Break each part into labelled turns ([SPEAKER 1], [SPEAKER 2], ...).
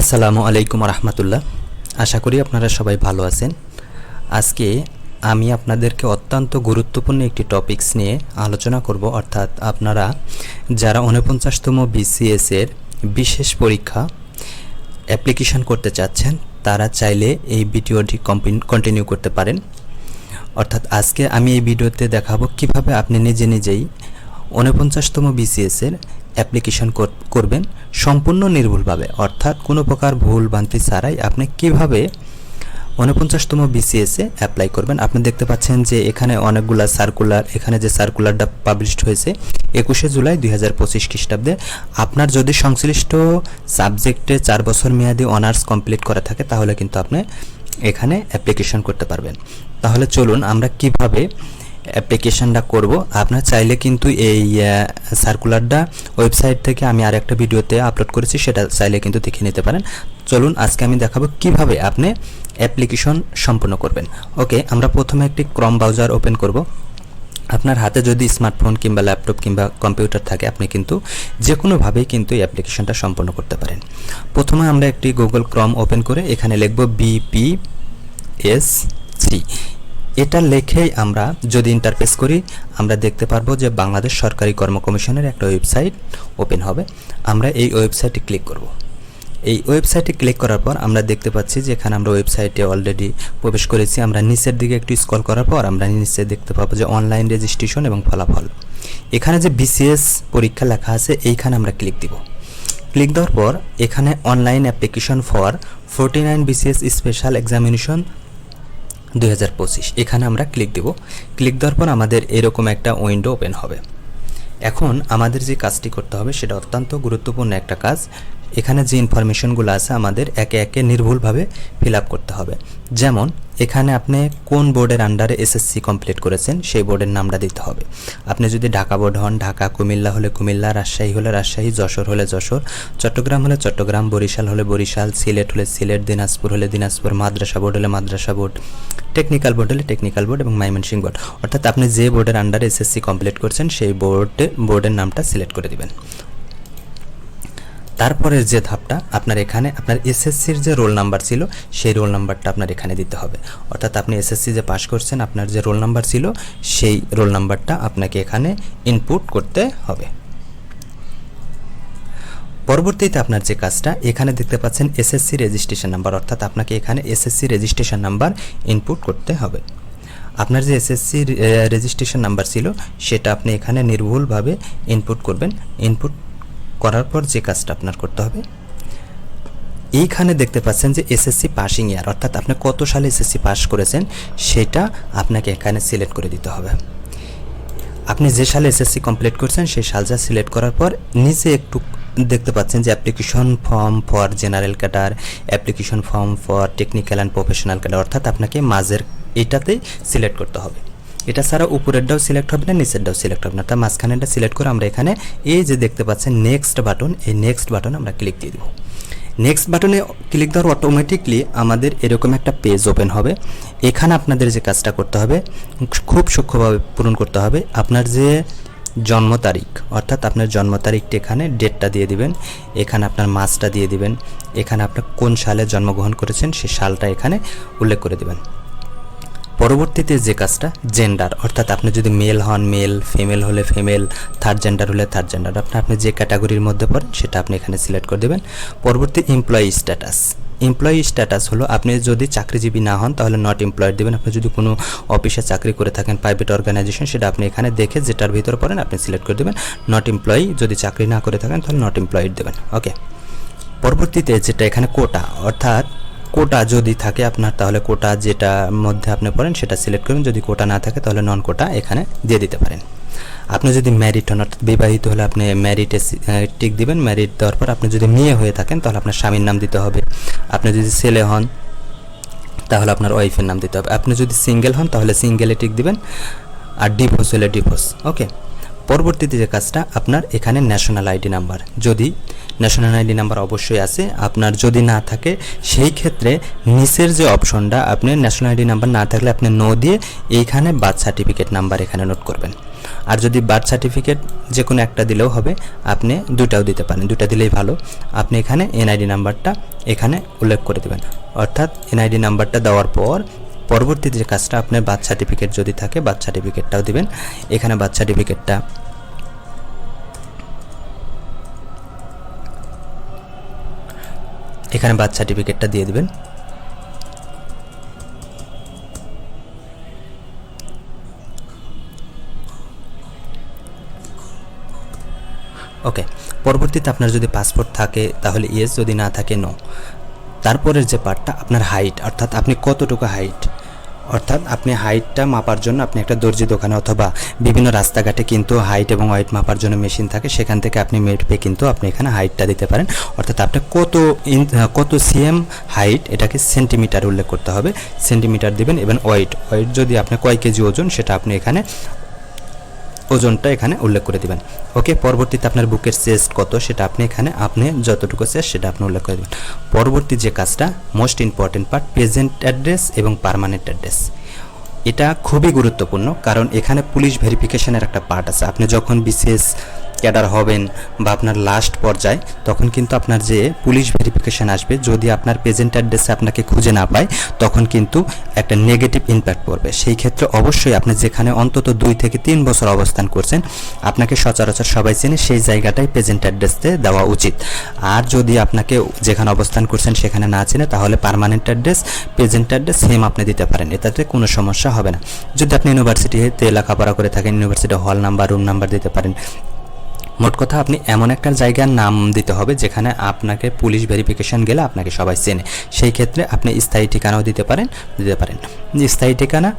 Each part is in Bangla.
[SPEAKER 1] আসসালামু আলাইকুম রহমতুল্লাহ। আশা করি আপনারা সবাই ভালো আছেন। আজকে আমি আপনাদেরকে অত্যন্ত গুরুত্বপূর্ণ একটি টপিকস নিয়ে আলোচনা করব, অর্থাৎ আপনারা যারা ঊনপঞ্চাশতম বিসিএস এর বিশেষ পরীক্ষা অ্যাপ্লিকেশন করতে চাচ্ছেন, তারা চাইলে এই ভিডিওটি কন্টিনিউ করতে পারেন। অর্থাৎ আজকে আমি এই ভিডিওতে দেখাবো কীভাবে আপনি নিজে নিজেই ঊনপঞ্চাশতম বিসিএস এর অ্যাপ্লিকেশন করবেন সম্পূর্ণ নির্ভুলভাবে। অর্থাৎ কোনো প্রকার ভুল ভ্রান্তি ছাড়াই আপনি কীভাবে ঊনপঞ্চাশতম বিসিএসে অ্যাপ্লাই করবেন। আপনি দেখতে পাচ্ছেন যে এখানে অনেকগুলা সার্কুলার এখানে যে সার্কুলারটা পাবলিশড হয়েছে, একুশে জুলাই দুই হাজার পঁচিশ খ্রিস্টাব্দে, আপনার যদি সংশ্লিষ্ট সাবজেক্টে চার বছর মেয়াদি অনার্স কমপ্লিট করা থাকে, তাহলে কিন্তু আপনি এখানে অ্যাপ্লিকেশন করতে পারবেন। তাহলে চলুন আমরা কীভাবে অ্যাপ্লিকেশনটা করব। আপনার চাইলে কিন্তু এই সার্কুলারটা ওয়েবসাইট থেকে আমি আর একটা ভিডিওতে আপলোড করেছি, সেটা চাইলে কিন্তু দেখে নিতে পারেন। চলুন, আজকে আমি দেখাবো কীভাবে আপনি অ্যাপ্লিকেশন সম্পূর্ণ করবেন। ওকে, আমরা প্রথমে একটি ক্রম ব্রাউজার ওপেন করব। আপনার হাতে যদি স্মার্টফোন কিংবা ল্যাপটপ কিংবা কম্পিউটার থাকে, আপনি কিন্তু যে কোনোভাবেই কিন্তু এই অ্যাপ্লিকেশনটা সম্পন্ন করতে পারেন। প্রথমে আমরা একটি গুগল ক্রম ওপেন করে এখানে লিখব বিপি এস সি এটা লেখেই আমরা যদি ইন্টারফেস করি, আমরা দেখতে পারব যে বাংলাদেশ সরকারি কর্ম কমিশনের একটা ওয়েবসাইট ওপেন হবে। আমরা এই ওয়েবসাইটে ক্লিক করব। এই ওয়েবসাইটে ক্লিক করার পর আমরা দেখতে পাচ্ছি যে এখানে আমরা ওয়েবসাইটে অলরেডি প্রবেশ করেছি। আমরা নিচের দিকে একটু স্ক্রল করার পর আমরা নিচে দেখতে পাবো যে অনলাইন রেজিস্ট্রেশন এবং ফলাফল। এখানে যে বিসিএস পরীক্ষা লেখা আছে, এইখানে আমরা ক্লিক দিব। ক্লিক দেওয়ার পর এখানে online application for forty nine BCS special examination দুই হাজার পঁচিশ। এখানে আমরা ক্লিক দেব। ক্লিক দেওয়ার পর আমাদের এরকম একটা উইন্ডো ওপেন হবে। এখন আমাদের যে কাজটি করতে হবে, সেটা অত্যন্ত গুরুত্বপূর্ণ একটা কাজ। এখানে যে ইনফরমেশনগুলো আছে আমাদের একে একে নির্ভুলভাবে ফিল করতে হবে। যেমন, এখানে আপনি কোন বোর্ডের আন্ডারে এসএসসি কমপ্লিট করেছেন, সেই বোর্ডের নামটা দিতে হবে। আপনি যদি ঢাকা বোর্ড হন, ঢাকা, কুমিল্লা হলে কুমিল্লা, রাজশাহী হলে রাজশাহী, যশোর হলে যশোর, চট্টগ্রাম হলে চট্টগ্রাম, বরিশাল হলে বরিশাল, সিলেট হলে সিলেট, দিনাজপুর হলে দিনাজপুর, মাদ্রাসা বোর্ড হলে মাদ্রাসা বোর্ড টেকনিক্যাল বোর্ড হলে টেকনিক্যাল বোর্ড এবং মাইমেনসিং বোর্ড। অর্থাৎ আপনি যে বোর্ডের আন্ডারে এসএসসি কমপ্লিট করছেন, সেই বোর্ডে, বোর্ডের নামটা সিলেক্ট করে দিবেন। তারপরের যে ধাপটা আপনার এখানে আপনার এসএসসির যে রোল নাম্বার ছিল, সেই রোল নাম্বারটা আপনার এখানে দিতে হবে। অর্থাৎ আপনি এসএসসি যে পাশ করছেন, আপনার যে রোল নাম্বার ছিল, সেই রোল নাম্বারটা আপনাকে এখানে ইনপুট করতে হবে। পরবর্তীতে আপনার যে কাজটা, এখানে দেখতে পাচ্ছেন এসএসসি রেজিস্ট্রেশন নাম্বার অর্থাৎ আপনাকে এখানে এসএসসি রেজিস্ট্রেশন নাম্বার ইনপুট করতে হবে। আপনার যে এসএসসি রেজিস্ট্রেশন নাম্বার ছিল, সেটা আপনি এখানে নির্ভুলভাবে ইনপুট করবেন। ইনপুট করার পর যে কাজটা আপনার করতে হবে, এইখানে দেখতে পাচ্ছেন যে এসএসসি পাসিং ইয়ার অর্থাৎ আপনি কত সালে এসএসসি পাস করেছেন, সেটা আপনাকে এখানে সিলেক্ট করে দিতে হবে। আপনি যে সালে এসএসসি কমপ্লিট করছেন, সেই সালটা সিলেক্ট করার পর নিচে একটু দেখতে পাচ্ছেন যে application form for general cadre application form for technical and professional cadre অর্থাৎ আপনাকে মাঝের এটাতেই সিলেক্ট করতে হবে। এটা ছাড়া উপরেরটাও সিলেক্ট হবে না নিচেরটাও সিলেক্ট হবে না। তার মাঝখানেটা সিলেক্ট করে আমরা এখানে এই যে দেখতে পাচ্ছেন নেক্সট বাটন এই নেক্সট বাটন আমরা ক্লিক দিয়ে দেবো। নেক্সট বাটনে ক্লিক দেওয়ার অটোমেটিকলি আমাদের এরকম একটা পেজ ওপেন হবে। এখানে আপনাদের যে কাজটা করতে হবে, খুব সূক্ষ্মভাবে পূরণ করতে হবে। আপনার যে জন্ম তারিখ, অর্থাৎ আপনার জন্ম তারিখটি এখানে ডেটটা দিয়ে দিবেন। এখানে আপনার মাসটা দিয়ে দিবেন। এখানে আপনার কোন সালে জন্মগ্রহণ করেছেন সেই সালটা এখানে উল্লেখ করে দেবেন। পরবর্তীতে যে কাজটা জেন্ডার অর্থাৎ আপনি যদি মেল হন মেল ফিমেল হলে ফিমেল থার্ড জেন্ডার হলে থার্ড জেন্ডার আপনি আপনি যে ক্যাটাগরির মধ্যে পড়েন, সেটা আপনি এখানে সিলেক্ট করে দেবেন। পরবর্তী এমপ্লয়ি স্ট্যাটাস এমপ্লয়ি স্ট্যাটাস হলো আপনি যদি চাকরিজীবী না হন, তাহলে নট এমপ্লয়েড দেবেন। আপনি যদি কোনো অফিসে চাকরি করে থাকেন প্রাইভেট অর্গানাইজেশন সেটা আপনি এখানে দেখে যেটার ভিতর পড়েন, আপনি সিলেক্ট করে দেবেন। নট এমপ্লয়ি যদি চাকরি না করে থাকেন, তাহলে নট এমপ্লয়েড দেবেন। ওকে পরবর্তীতে যেটা এখানে কোটা অর্থাৎ কোটা যদি থাকে আপনার, তাহলে কোটা যেটা মধ্যে আপনি পড়েন সেটা সিলেক্ট করুন যদি কোটা না থাকে, তাহলে নন কোটা এখানে দিয়ে দিতে পারেন। আপনি যদি ম্যারিড হন অর্থাৎ বিবাহিত হলে আপনি ম্যারিটে টিক দিবেন। ম্যারিড দেওয়ার পর আপনি যদি মেয়ে হয়ে থাকেন, তাহলে আপনার স্বামীর নাম দিতে হবে। আপনি যদি ছেলে হন, তাহলে আপনার ওয়াইফের নাম দিতে হবে। আপনি যদি সিঙ্গেল হন, তাহলে সিঙ্গেলে টিক দিবেন আর ডিভোর্স হলে ডিভোর্স ওকে পরবর্তীতে যে কাজটা, আপনার এখানে ন্যাশনাল আইডি নাম্বার যদি ন্যাশনাল আইডি নাম্বার অবশ্যই আছে। আপনার যদি না থাকে, সেই ক্ষেত্রে নিচের যে অপশনটা, আপনি ন্যাশনাল আইডি নাম্বার না থাকলে আপনি নো দিয়ে এইখানে বার্থ সার্টিফিকেট নাম্বার এখানে নোট করবেন। আর যদি বার্থ সার্টিফিকেট যে কোনো একটা দিলেও হবে, আপনি দুটাও দিতে পারেন। দুটা দিলেই ভালো। আপনি এখানে এনআইডি নাম্বারটা এখানে উল্লেখ করে দেবেন। অর্থাৎ এনআইডি নাম্বারটা দেওয়ার পর পরবর্তী যে কাজটা আপনার বার্থ সার্টিফিকেট যদি থাকে বার্থ সার্টিফিকেটটাও দিবেন। এখানে বার্থ সার্টিফিকেটটা এখানে বার্থ সার্টিফিকেটটা দিয়ে দেবেন। ওকে, পরবর্তীতে আপনার যদি পাসপোর্ট থাকে, তাহলে ইয়েস যদি না থাকে নো তারপরের যে পার্টটা আপনার হাইট অর্থাৎ আপনি কতটুকু হাইট অর্থাৎ আপনি হাইটটা মাপার জন্য আপনি একটা দর্জি দোকানে অথবা বিভিন্ন রাস্তাঘাটে কিন্তু হাইট এবং ওয়েট মাপার জন্য মেশিন থাকে, সেখান থেকে আপনি মেপে কিন্তু আপনি এখানে হাইটটা দিতে পারেন। অর্থাৎ আপনি কত ইন কত সিএম হাইট এটাকে সেন্টিমিটার উল্লেখ করতে হবে। সেন্টিমিটার দিবেন এবং ওয়েট ওয়েট যদি আপনি কয় কেজি ওজন সেটা আপনি এখানে ওজনটা এখানে উল্লেখ করে দিবেন। ওকে, পরবর্তীতে আপনার বুকের চেস্ট কত সেটা আপনি এখানে, আপনি যতটুকু চেস্ট সেটা আপনি উল্লেখ করে দেবেন। পরবর্তী যে কাজটা most important part present address এবং পারমানেন্ট অ্যাড্রেস এটা খুবই গুরুত্বপূর্ণ, কারণ এখানে পুলিশ ভেরিফিকেশনের একটা পার্ট আছে। আপনি যখন বিশেষ ক্যাডার হবেন বা আপনার লাস্ট পর্যায়ে, তখন কিন্তু আপনার যে পুলিশ ভেরিফিকেশন আসবে, যদি আপনার প্রেজেন্ট অ্যাড্রেসে আপনাকে খুঁজে না পায়, তখন কিন্তু একটা নেগেটিভ ইম্প্যাক্ট পড়বে। সেই ক্ষেত্রে অবশ্যই আপনি যেখানে অন্তত দুই থেকে তিন বছর অবস্থান করছেন, আপনাকে সচরাচর সবাই চেনে সেই জায়গাটাই প্রেজেন্ট অ্যাড্রেসতে দেওয়া উচিত। আর যদি আপনাকে যেখানে অবস্থান করছেন সেখানে না চেনে, তাহলে permanent address present address same আপনি দিতে পারেন। এটাতে কোনো সমস্যা হবে না। যদি আপনি ইউনিভার্সিটিতে লেখাপড়া করে থাকেন ইউনিভার্সিটি হল নাম্বার রুম নাম্বার দিতে পারেন মোট কথা আপনি এমন একটা জায়গার নাম দিতে হবে যেখানে আপনাকে পুলিশ ভেরিফিকেশন গেলে আপনাকে সবাই চেনে। সেই ক্ষেত্রে আপনি স্থায়ী ঠিকানাও দিতে পারেন দিতে পারেন। স্থায়ী ঠিকানা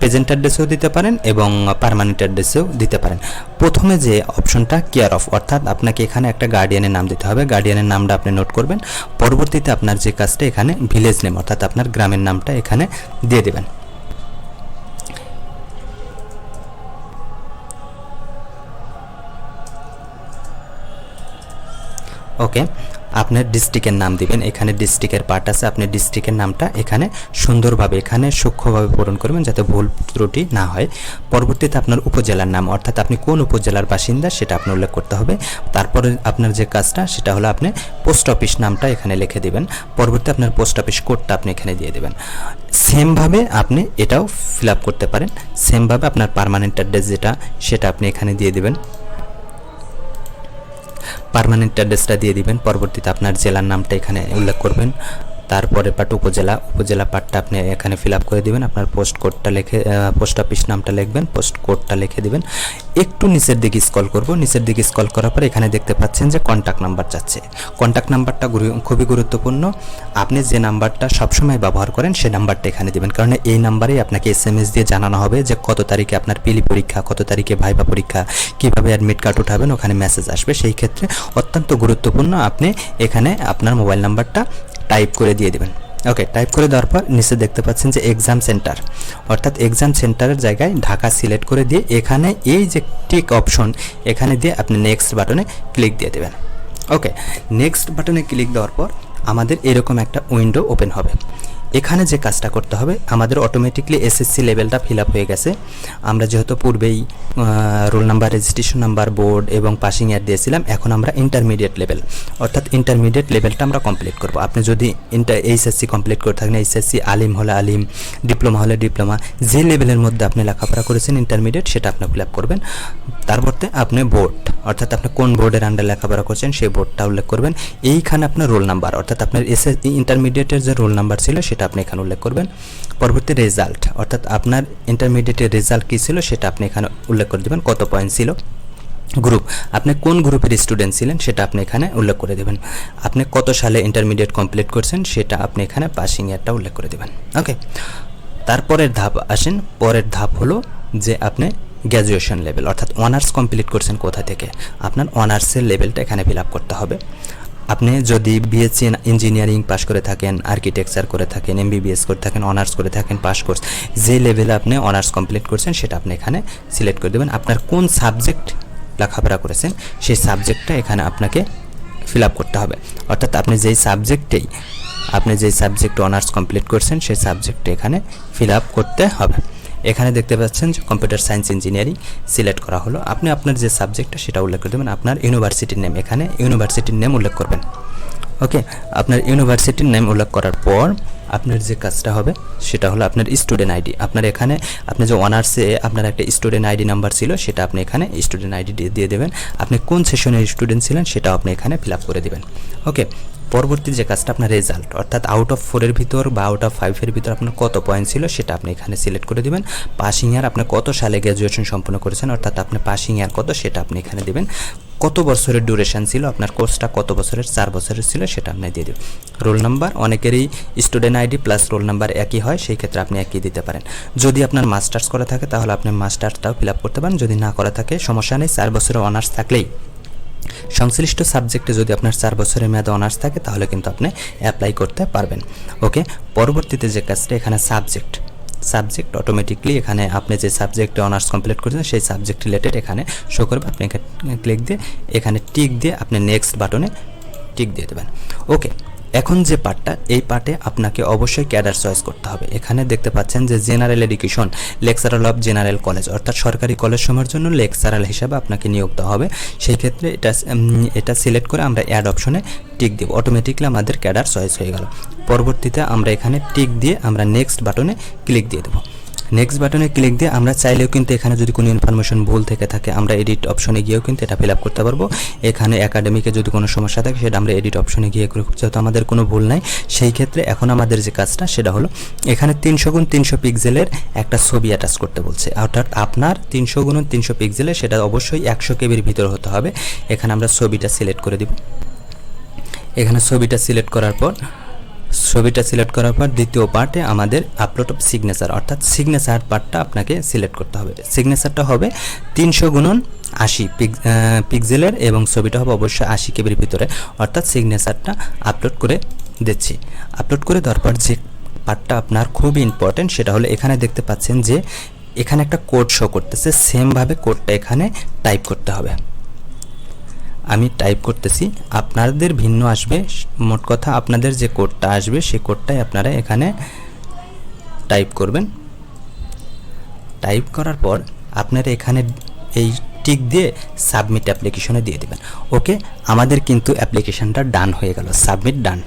[SPEAKER 1] প্রেজেন্ট অ্যাড্রেসেও দিতে পারেন এবং পারমানেন্ট অ্যাড্রেসেও দিতে পারেন। প্রথমে যে অপশনটা কেয়ার অফ অর্থাৎ আপনাকে এখানে একটা গার্ডিয়ানের নাম দিতে হবে। গার্ডিয়ানের নামটা আপনি নোট করবেন। পরবর্তীতে আপনার যে কাজটা এখানে ভিলেজ নেম অর্থাৎ আপনার গ্রামের নামটা এখানে দিয়ে দেবেন। ওকে আপনার ডিস্ট্রিক্টের নাম দিবেন। এখানে ডিস্ট্রিক্টের পার্ট আছে। আপনি ডিস্ট্রিক্টের নামটা এখানে সুন্দরভাবে, এখানে সূক্ষ্মভাবে পূরণ করবেন যাতে ভুল ত্রুটি না হয়। পরবর্তীতে আপনার উপজেলার নাম, অর্থাৎ আপনি কোন উপজেলার বাসিন্দা সেটা আপনি উল্লেখ করতে হবে। তারপরে আপনার যে কাজটা, সেটা হলো আপনি পোস্ট অফিস নামটা এখানে লিখে দিবেন। পরবর্তী আপনার পোস্ট অফিস কোডটা আপনি এখানে দিয়ে দেবেন। সেমভাবে আপনি এটাও ফিল করতে পারেন। সেমভাবে আপনার পারমানেন্ট অ্যাড্রেস যেটা, সেটা আপনি এখানে দিয়ে দেবেন। পার্মানেন্ট অ্যাড্রেসটা দিয়ে দিবেন। পরবর্তীতে আপনার জেলার নামটা এখানে উল্লেখ করবেন। তারপরে পার্ট উপজেলা উপজেলা পার্টটা আপনি এখানে ফিল আপ করে দিবেন। আপনার পোস্ট কোডটা লিখে পোস্ট অফিস নামটা লিখবেন, পোস্ট কোডটা লিখে দিবেন। একটু নিচের দিকে স্কল করব। নিচের দিকে স্কল করার পর এখানে দেখতে পাচ্ছেন যে কন্ট্যাক্ট নাম্বার যাচ্ছে। কন্ট্যাক্ট নাম্বারটা খুবই গুরুত্বপূর্ণ। আপনি যে নাম্বারটা সবসময় ব্যবহার করেন সেই নাম্বারটা এখানে দিবেন। কারণ এই নাম্বারেই আপনাকে এস এম এস দিয়ে জানানো হবে যে কত তারিখে আপনার পিলি পরীক্ষা, কত তারিখে ভাইবা পরীক্ষা, কীভাবে অ্যাডমিট কার্ড উঠাবেন, ওখানে মেসেজ আসবে। সেই ক্ষেত্রে অত্যন্ত গুরুত্বপূর্ণ আপনি এখানে আপনার মোবাইল নাম্বারটা টাইপ করে দিয়ে দেবেন। ওকে টাইপ করে দেওয়ার পর নিচে দেখতে পাচ্ছেন যে এক্সাম সেন্টার অর্থাৎ এক্সাম সেন্টারের জায়গায় ঢাকা সিলেক্ট করে দিয়ে এখানে এই যে টিক অপশন এখানে দিয়ে আপনি নেক্সট বাটনে ক্লিক দিয়ে দেবেন। ওকে নেক্সট বাটনে ক্লিক দেওয়ার পর আমাদের এরকম একটা উইন্ডো ওপেন হবে। এখানে যে কাজটা করতে হবে, আমাদের অটোমেটিকলি এসএসসি লেভেলটা ফিল আপ হয়ে গেছে। আমরা যেহেতু পূর্বেই roll number registration number board এবং পাসিং ইয়ার দিয়েছিলাম, এখন আমরা ইন্টারমিডিয়েট লেভেল অর্থাৎ ইন্টারমিডিয়েট লেভেলটা আমরা কমপ্লিট করব। আপনি যদি ইন্টার এইচএসসি কমপ্লিট করে থাকেন এইচএসসি আলিম হলে আলিম ডিপ্লোমা হলে ডিপ্লোমা যে লেভেলের মধ্যে আপনি লেখাপড়া করেছেন ইন্টারমিডিয়েট সেটা আপনি ফিল আপ করবেন তারপরতে আপনি বোর্ড অর্থাৎ আপনি কোন বোর্ডের আন্ডার লেখাপড়া করছেন, সেই বোর্ডটা উল্লেখ করবেন। এইখানে আপনার রোল নাম্বার অর্থাৎ আপনার এস ইন্টারমিডিয়েটের যে রোল নাম্বার ছিল, সেটা আপনি এখানে উল্লেখ করবেন। পরবর্তী রেজাল্ট অর্থাৎ আপনার ইন্টারমিডিয়েটের রেজাল্ট কী ছিল সেটা আপনি এখানে উল্লেখ করে দেবেন, কত পয়েন্ট ছিল। গ্রুপ আপনি কোন গ্রুপের স্টুডেন্ট ছিলেন সেটা আপনি এখানে উল্লেখ করে দেবেন। আপনি কত সালে ইন্টারমিডিয়েট কমপ্লিট করছেন সেটা আপনি এখানে পাসিং ইয়ারটা উল্লেখ করে দেবেন। ওকে তারপরের ধাপ আসেন, পরের ধাপ হলো যে আপনি গ্র্যাজুয়েশন লেভেল অর্থাৎ অনার্স কমপ্লিট করছেন কোথা থেকে? আপনার অনার্সের লেভেলটা এখানে ফিল করতে হবে। আপনি যদি বিএসসি ইঞ্জিনিয়ারিং পাশ করে থাকেন আর্কিটেকচার করে থাকেন এমবিবিএস করে থাকেন অনার্স করে থাকেন পাস কোর্স যে লেভেলে আপনি অনার্স কমপ্লিট করছেন, সেটা আপনি এখানে সিলেক্ট করে দেবেন। আপনার কোন সাবজেক্ট লেখাপড়া করেছেন, সেই সাবজেক্টটা এখানে আপনাকে ফিল আপ করতে হবে। অর্থাৎ আপনি যেই সাবজেক্টেই আপনি যেই সাবজেক্ট অনার্স কমপ্লিট করছেন, সেই সাবজেক্টটা এখানে ফিল আপ করতে হবে। এখানে দেখতে পাচ্ছেন যে কম্পিউটার সায়েন্স ইঞ্জিনিয়ারিং সিলেক্ট করা হলো। আপনি আপনার যে সাবজেক্টটা সেটা উল্লেখ করে দেবেন। আপনার ইউনিভার্সিটির নেম এখানে ইউনিভার্সিটির নেম উল্লেখ করবেন। ওকে আপনার ইউনিভার্সিটির নেম উল্লেখ করার পর আপনার যে কাজটা হবে, সেটা হলো আপনার স্টুডেন্ট আইডি আপনার এখানে, আপনি যে অনার্সে আপনার একটা স্টুডেন্ট আইডি নাম্বার ছিল, সেটা আপনি এখানে স্টুডেন্ট আইডি দিয়ে দেবেন। আপনি কোন সেশনের স্টুডেন্ট ছিলেন, সেটাও আপনি এখানে ফিল করে দেবেন। ওকে পরবর্তী যে কাজটা আপনার রেজাল্ট অর্থাৎ আউট অফ ফোরের ভিতর বা আউট অফ ফাইভের ভিতর আপনার কত পয়েন্ট ছিল সেটা আপনি এখানে সিলেক্ট করে দেবেন। পাসিং ইয়ার আপনি কত সালে গ্র্যাজুয়েশন সম্পন্ন করেছেন, অর্থাৎ আপনি পাসিং ইয়ার কত সেটা আপনি এখানে দেবেন। কত বছরের ডিউরেশন ছিল, আপনার কোর্সটা কত বছরের, চার বছরের ছিল সেটা আপনি দিয়ে দেবেন। রোল নাম্বার অনেকেরই student ID plus roll number একই হয়, সেই ক্ষেত্রে আপনি একই দিতে পারেন। যদি আপনার মাস্টার্স করা থাকে, তাহলে আপনি মাস্টার্সটাও ফিল আপ করতে পারেন। যদি না করা থাকে, সমস্যা নেই, চার বছরের অনার্স থাকলেই। সংশ্লিষ্ট সাবজেক্টে যদি আপনার চার বছরের মেয়াদে অনার্স থাকে, তাহলে কিন্তু আপনি অ্যাপ্লাই করতে পারবেন। ওকে? পরবর্তীতে যে কাজটা, এখানে সাবজেক্ট সাবজেক্ট অটোমেটিকলি এখানে আপনি যে সাবজেক্টে অনার্স কমপ্লিট করেছেন, সেই সাবজেক্ট রিলেটেড এখানে শো করবে। আপনি ক্লিক দিয়ে, এখানে টিক দিয়ে আপনি নেক্সট বাটনে টিক দিয়ে দেবেন। ওকে? এখন যে পার্টটা, এই পার্টে আপনাকে অবশ্যই ক্যাডার চয়েস করতে হবে। এখানে দেখতে পাচ্ছেন যে general education, lecturer of general college, অর্থাৎ সরকারি কলেজ সময়ের জন্য লেকচারাল হিসাবে আপনাকে নিয়োগ দেওয়া হবে। সেই ক্ষেত্রে এটা এটা সিলেক্ট করে আমরা অ্যাড অপশনে টিক দেব। অটোমেটিকলি আমাদের ক্যাডার চয়েস হয়ে গেল। পরবর্তীতে আমরা এখানে টিক দিয়ে আমরা নেক্সট বাটনে ক্লিক দিয়ে দেবো। নেক্সট বাটনে ক্লিক দিয়ে আমরা চাইলেও কিন্তু এখানে যদি কোনো ইনফরমেশন ভুল থেকে থাকে, আমরা এডিট অপশনে গিয়েও কিন্তু এটা ফিল আপ করতে পারব। এখানে একাডেমিকে যদি কোনো সমস্যা থাকে, সেটা আমরা এডিট অপশনে গিয়ে করে যেহেতু আমাদের কোনো ভুল নাই, সেই ক্ষেত্রে এখন আমাদের যে কাজটা, সেটা হলো এখানে তিনশো গুণ তিনশো পিক্সেলের একটা ছবি অ্যাটাচ করতে বলছে। অর্থাৎ আপনার তিনশো গুণ তিনশো পিক্সেলের সেটা অবশ্যই একশো কেবির ভিতর হতে হবে। এখানে আমরা ছবিটা সিলেক্ট করে দিব। এখানে ছবিটা সিলেক্ট করার পর ছবিটা সিলেক্ট করার পর দ্বিতীয় পার্টে আমাদের আপলোড অফ সিগনেচার অর্থাৎ সিগনেচার পার্টটা আপনাকে সিলেক্ট করতে হবে। সিগনেচারটা হবে তিনশো গুণন আশি পিক পিক্সেলের এবং ছবিটা হবে অবশ্যই আশি কেবির ভিতরে, অর্থাৎ সিগনেচারটা আপলোড করে দিচ্ছি। আপলোড করে দেওয়ার পর যে পার্টটা আপনার খুবই ইম্পর্টেন্ট সেটা হলো এখানে দেখতে পাচ্ছেন যে এখানে একটা কোড শো করতেছে। সেমভাবে কোডটা এখানে টাইপ করতে হবে। আমি টাইপ করতেছি, আপনাদের ভিন্ন আসবে, মোট কথা আপনাদের যে কোডটা আসবে সেই কোডটাই আপনারা এখানে টাইপ করবেন। টাইপ করার পর আপনারা এখানে এই টিক দিয়ে সাবমিট অ্যাপ্লিকেশনে দিয়ে দেবেন। ওকে আমাদের কিন্তু অ্যাপ্লিকেশনটা ডান হয়ে গেল সাবমিট ডান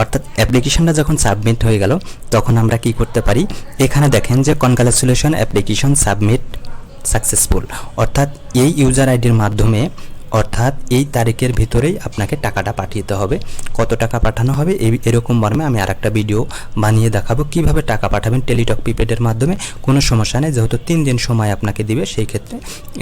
[SPEAKER 1] অর্থাৎ অ্যাপ্লিকেশনটা যখন সাবমিট হয়ে গেল, তখন আমরা কি করতে পারি? এখানে দেখেন যে কনগ্রাচুলেশন অ্যাপ্লিকেশন সাবমিট সাকসেসফুল অর্থাৎ এই ইউজার আইডির মাধ্যমে অর্থাৎ এই তারিখের ভিতরেই আপনাকে টাকাটা পাঠিয়ে হবে। কত টাকা পাঠানো হবে? এই, এরকম মর্মে আমি আরেকটা ভিডিও বানিয়ে দেখাবো। কীভাবে টাকা পাঠাবেন? টেলিটক প্রিপেডের মাধ্যমে। কোনো সমস্যা নেই, যেহেতু তিন দিন সময় আপনাকে দিবে, সেই ক্ষেত্রে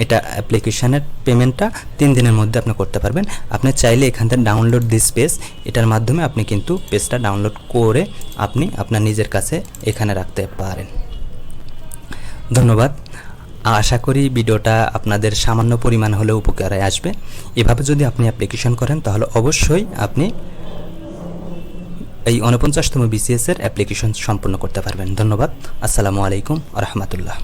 [SPEAKER 1] এটা অ্যাপ্লিকেশানের পেমেন্টটা তিন দিনের মধ্যে আপনি করতে পারবেন। আপনি চাইলে এখান থেকে ডাউনলোড দিস পেজ এটার মাধ্যমে আপনি কিন্তু পেজটা ডাউনলোড করে আপনি আপনার নিজের কাছে এখানে রাখতে পারেন। ধন্যবাদ। আশা করি ভিডিওটা আপনাদের সামান্য পরিমাণ হলেও উপকারে আসবে। এভাবে যদি আপনি অ্যাপ্লিকেশন করেন, তাহলে অবশ্যই আপনি এই উনপঞ্চাশতম বিসিএসের অ্যাপ্লিকেশন সম্পন্ন করতে পারবেন। ধন্যবাদ। আসসালামু আলাইকুম রহমতুল্লাহ।